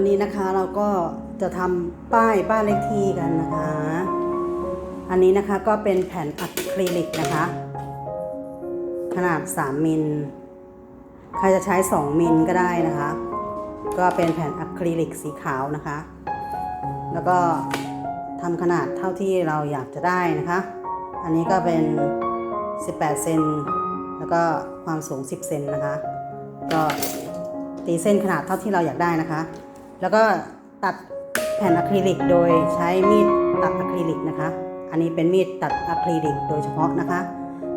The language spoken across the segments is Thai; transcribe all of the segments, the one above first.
วันนี้นะคะเราก็จะทำป้ายบ้านเลขที่กันนะคะ อันนี้นะคะก็เป็นแผ่นอะคริลิกนะคะ ขนาด 3 มิล ใครจะใช้ 2 มิลก็ได้นะคะ ก็เป็นแผ่นอะคริลิกสีขาวนะคะ แล้วก็ทำขนาดเท่าที่เราอยากจะได้นะคะ อันนี้ก็เป็น 18 เซน แล้วก็ความสูง 10 เซนนะคะ ก็ตีเส้นขนาดเท่าที่เราอยากได้นะคะ แล้วก็ตัดแผ่นอะคริลิกโดยใช้มีดตัดอะคริลิกนะคะ อันนี้เป็นมีดตัดอะคริลิกโดยเฉพาะนะคะ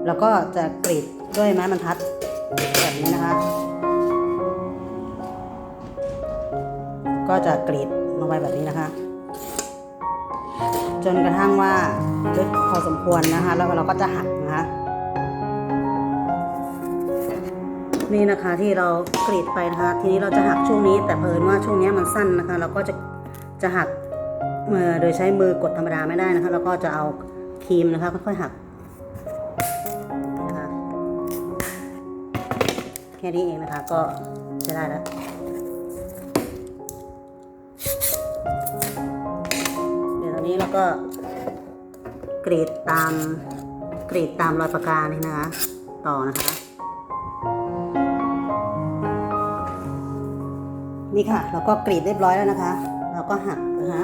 แล้วก็จะกรีดด้วยไม้บรรทัดแบบนี้นะคะ ก็จะกรีดลงไปแบบนี้นะคะ จนกระทั่งว่าลึกพอสมควรนะคะ แล้วเราก็จะหักนะคะ นี่นะคะที่เรากรีดไปนะคะ ทีนี้เราจะหักช่วงนี้ แต่เพิ่นว่าช่วงนี้มันสั้นนะคะ เราก็จะจะหักเอ่อโดยใช้มือกดธรรมดาไม่ได้นะคะแล้วก็จะเอาครีมนะคะค่อยๆหักนะคะแค่นี้เองนะคะก็ใช้ได้แล้วเดี๋ยวตอนนี้เราก็กรีดตามกรีดตามรอยปากกานี่นะคะ ต่อนะคะ นี่ค่ะ เราก็กรีดเรียบร้อยแล้วนะคะ เราก็หักนะคะ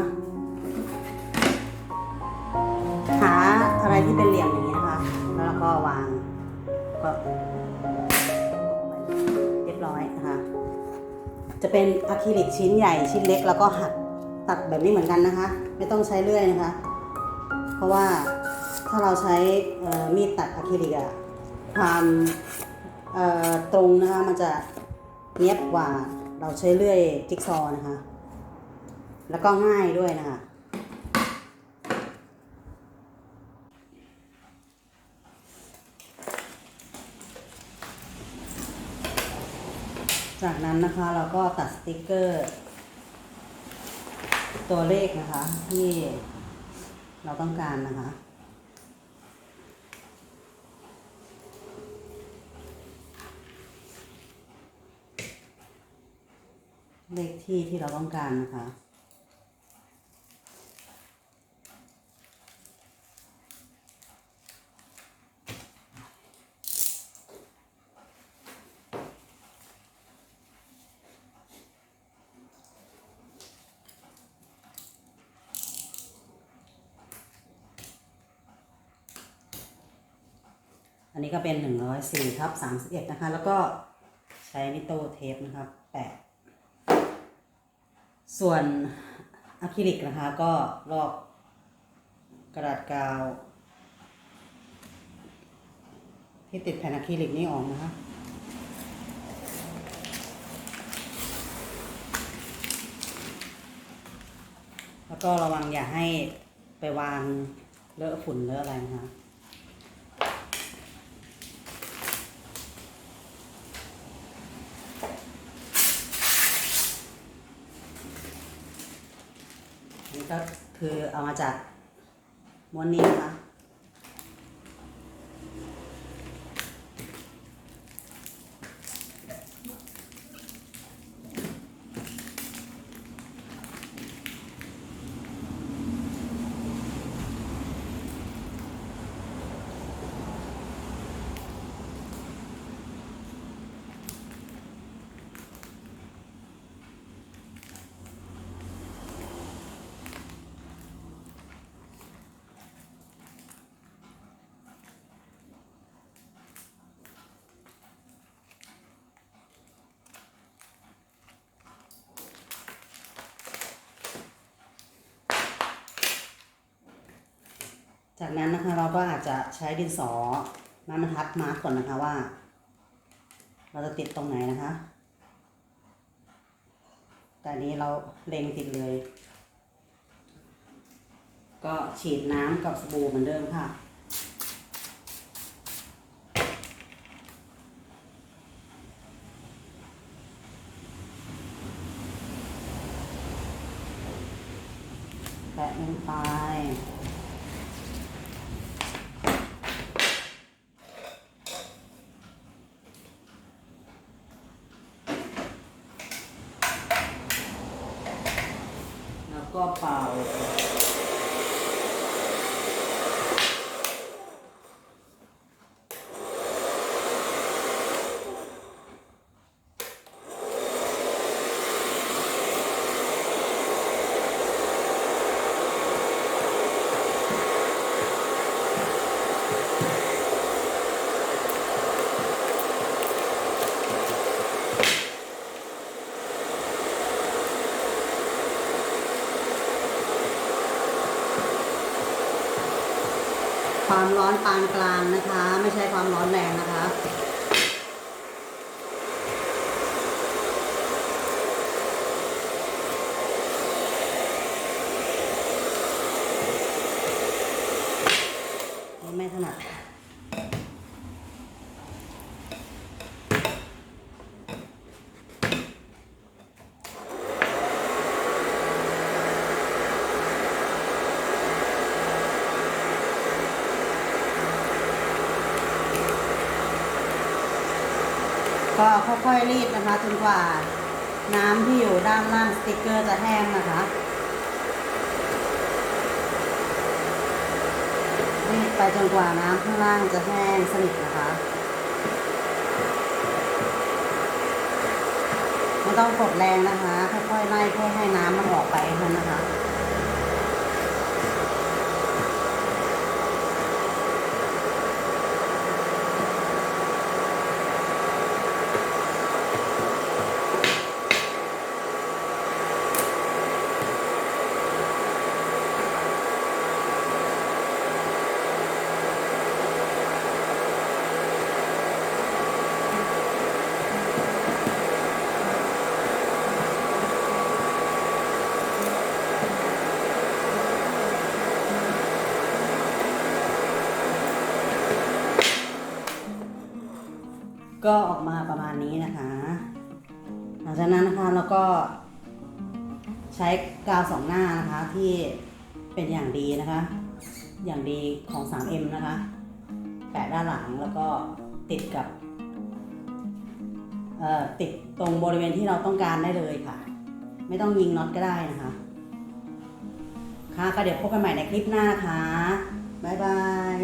หาอะไรที่เป็นเหลี่ยมอย่างนี้นะคะ แล้วเราก็วาง ก็เรียบร้อยนะคะ จะเป็นอะคริลิกชิ้นใหญ่ชิ้นเล็กแล้วก็หักตัดแบบนี้เหมือนกันนะคะ ไม่ต้องใช้เลื่อยนะคะ เพราะว่าถ้าเราใช้มีดตัดอะคริลิกอะความตรงนะคะมันจะเนียบกว่า เราใช้เลื่อยจิ๊กซอนะคะ แล้วก็ง่ายด้วยนะคะ จากนั้นนะคะเราก็ตัดสติกเกอร์ ตัวเลขนะคะที่เราต้องการนะคะ เลขที่ที่เราต้องการนะคะ อันนี้ก็เป็น 104ทับ31 นะคะ แล้วก็ใช้นิโตเทปนะครับแปะ ส่วนอะคริลิกนะคะก็ลอกกระดาษกาว ที่ติดแผ่นอะคริลิกนี่ออกนะคะแล้วก็ระวังอย่าให้ไปวางเลอะฝุ่นเลอะอะไรนะคะ นี่ ก็คือเอามาจากม้วนนี้นะคะ จากนั้นนะคะเราก็อาจจะใช้ดินสอไม้บรรทัดมาร์กก่อนนะคะว่า เราจะติดตรงไหนนะคะ แต่นี้เราเล็งติดเลย ก็ฉีดน้ำกับสบู่เหมือนเดิมค่ะแปะลงไป แความร้อนปานกลางนะคะ ไม่ใช่ความร้อนแรงนะคะไม่ถนัด ก็ค่อยๆรีดนะคะจนกว่าน้ำที่อยู่ด้านล่างสติกเกอร์จะแห้งนะคะรีดไปจนกว่าน้ำข้างล่างจะแห้งสนิทนะคะไม่ต้องกดแรงนะคะ ค่อยๆไล่เพื่อให้น้ำมันออกไปนั้นนะคะ ก็ออกมาประมาณนี้นะคะ หลังจากนั้นนะคะเราก็ใช้กาวสองหน้านะคะที่เป็นอย่างดีนะคะ อย่างดีของ 3M นะคะ แปะด้านหลังแล้วก็ติดกับติดตรงบริเวณที่เราต้องการได้เลยค่ะ ไม่ต้องยิงน็อตก็ได้นะคะ ค่ะก็เดี๋ยวพบกันใหม่ในคลิปหน้านะคะบ๊ายบาย